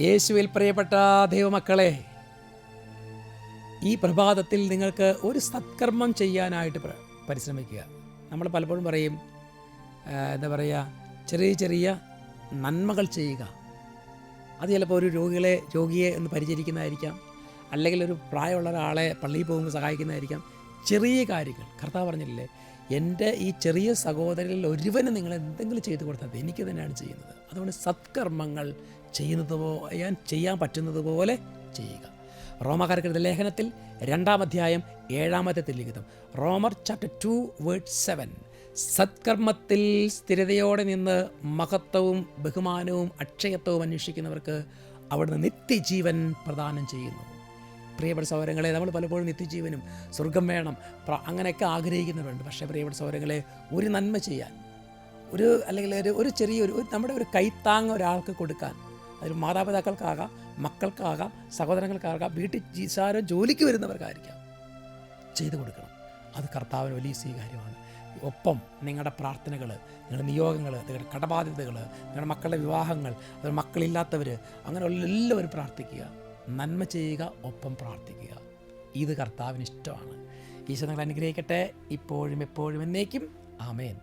യേശുവിൽ പ്രിയപ്പെട്ട ദൈവമക്കളെ ഈ പ്രഭാതത്തിൽ നിങ്ങൾക്ക് ഒരു സത്കർമ്മം ചെയ്യാനായിട്ട് പ്ര- പരിശ്രമിക്കുക. നമ്മൾ പലപ്പോഴും പറയും എന്താ പറയുക ചെറിയ ചെറിയ നന്മകൾ ചെയ്യുക. അത് ചിലപ്പോൾ ഒരു രോഗികളെ രോഗിയെ ഒന്ന് പരിചരിക്കുന്നതായിരിക്കാം. അല്ലെങ്കിൽ ഒരു പ്രായമുള്ള ഒരാളെ പള്ളിയിൽ പോകുമ്പോൾ സഹായിക്കുന്നതായിരിക്കാം. ചെറിയ കാര്യങ്ങൾ. കർത്താവ് പറഞ്ഞില്ലേ എന്റെ ഈ ചെറിയ സഹോദരനിൽ ഒരുവന് നിങ്ങൾ എന്തെങ്കിലും ചെയ്തു കൊടുത്താൽ എനിക്ക് തന്നെയാണ് ചെയ്യുന്നത്. അതുകൊണ്ട് സത്കർമ്മങ്ങൾ ചെയ്യുന്നത് ഞാൻ ചെയ്യാൻ പറ്റുന്നത് പോലെ ചെയ്യുക. റോമകാർക്കെഴുത ലേഖനത്തിൽ രണ്ടാം അധ്യായം ഏഴാമത്തെ ലിഖിതം. റോമർ ചാപ്റ്റർ ടു വേർഡ് സെവൻ സത്കർമ്മത്തിൽ സ്ഥിരതയോടെ നിന്ന് മഹത്വവും ബഹുമാനവും അക്ഷയത്വവും അന്വേഷിക്കുന്നവർക്ക് അവിടുന്ന് നിത്യജീവൻ പ്രദാനം ചെയ്യുന്നു. പ്രിയപ്പെട്ട സൗരങ്ങളെ നമ്മൾ പലപ്പോഴും നിത്യജീവനും സ്വർഗം വേണം അങ്ങനെയൊക്കെ ആഗ്രഹിക്കുന്നവരുണ്ട്. പക്ഷേ പ്രിയപ്പെട്ട സൗരങ്ങളെ ഒരു നന്മ ചെയ്യാൻ ഒരു അല്ലെങ്കിൽ ഒരു ഒരു ചെറിയൊരു നമ്മുടെ ഒരു കൈത്താങ്ങ ഒരാൾക്ക് കൊടുക്കാൻ അതിൽ മാതാപിതാക്കൾക്കാകാം മക്കൾക്കാകാം സഹോദരങ്ങൾക്കാകാം വീട്ടിൽ ജീസാരം ജോലിക്ക് വരുന്നവർക്കായിരിക്കാം. ചെയ്തു കൊടുക്കണം. അത് കർത്താവിന് വലിയ സ്വീകാര്യമാണ്. ഒപ്പം നിങ്ങളുടെ പ്രാർത്ഥനകൾ നിങ്ങളുടെ നിയോഗങ്ങൾ നിങ്ങളുടെ കടബാധ്യതകൾ നിങ്ങളുടെ മക്കളുടെ വിവാഹങ്ങൾ മക്കളില്ലാത്തവർ അങ്ങനെയുള്ള എല്ലാവരും പ്രാർത്ഥിക്കുക. നന്മ ചെയ്യുക ഒപ്പം പ്രാർത്ഥിക്കുക. ഇത് കർത്താവിന് ഇഷ്ടമാണ് ഈശോ നിങ്ങൾ അനുഗ്രഹിക്കട്ടെ. ഇപ്പോഴും എപ്പോഴും എന്നേക്കും. ആമേൻ.